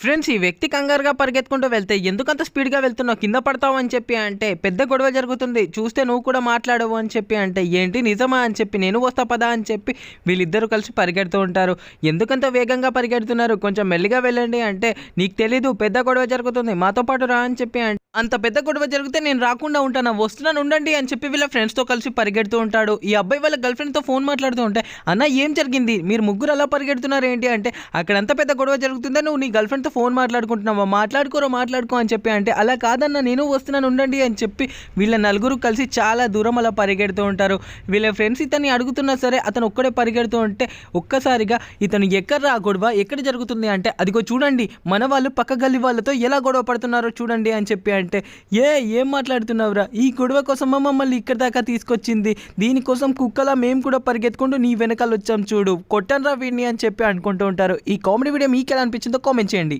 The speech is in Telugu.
ఫ్రెండ్స్ ఈ వ్యక్తి కంగారుగా పరిగెత్తుకుంటూ వెళ్తే ఎందుకంత స్పీడ్గా వెళ్తున్నావు కింద పడతావు అని చెప్పి అంటే పెద్ద గొడవ జరుగుతుంది. చూస్తే నువ్వు కూడా మాట్లాడవు అని చెప్పి అంటే ఏంటి నిజమా? అని చెప్పి నేను వస్తా పదా? అని చెప్పి వీళ్ళిద్దరూ కలిసి పరిగెడుతూ ఉంటారు. ఎందుకంత వేగంగా పరిగెడుతున్నారు? కొంచెం మెల్లిగా వెళ్ళండి అంటే నీకు తెలీదు పెద్ద గొడవ జరుగుతుంది మాతో పాటు రా అని చెప్పి అంటే అంత పెద్ద గొడవ జరిగితే నేను రాకుండా ఉంటాను? వస్తున్నాను ఉండండి అని చెప్పి వీళ్ళ ఫ్రెండ్స్తో కలిసి పరిగెడుతూ ఉంటాడు. ఈ అబ్బాయి వాళ్ళ గర్ల్ ఫ్రెండ్తో ఫోన్ మాట్లాడుతూ ఉంటే అన్న ఏం జరిగింది? మీరు ముగ్గురు అలా పరిగెడుతున్నారు ఏంటి? అంటే అక్కడ అంత పెద్ద గొడవ జరుగుతుందా? నువ్వు నీ గర్ల్ ఫ్రెండ్తో ఫోన్ మాట్లాడుకుంటున్నావా? మాట్లాడుకోరో మాట్లాడుకో అని చెప్పి అంటే అలా కాదన్న నేను వస్తున్నాను ఉండండి అని చెప్పి వీళ్ళ నలుగురు కలిసి చాలా దూరం అలా పరిగెడుతూ ఉంటారు. వీళ్ళ ఫ్రెండ్స్ ఇతన్ని అడుగుతున్నా సరే అతను ఒక్కడే పరిగెడుతూ ఉంటే ఒక్కసారిగా ఇతను ఎక్కడ రా గొడవ? ఎక్కడ జరుగుతుంది? అంటే అదిగో చూడండి మన వాళ్ళు పక్క గల్లి వాళ్ళతో ఎలా గొడవ పడుతున్నారో చూడండి అని చెప్పి అంటే ఏ ఏం మాట్లాడుతున్నావురా? ఈ గొడవ కోసమా మమ్మల్ని ఇక్కడ దాకా తీసుకొచ్చింది. దీనికోసం కుక్కలా మేము కూడా పరిగెత్తుకుంటూ నీ వెనకాల వచ్చాం చూడు. కొట్టనరా వీడిని అని చెప్పి అనుకుంటూ ఉంటారు. ఈ కామెడీ వీడియో మీకు ఎలా అనిపించిందో కామెంట్ చేయండి.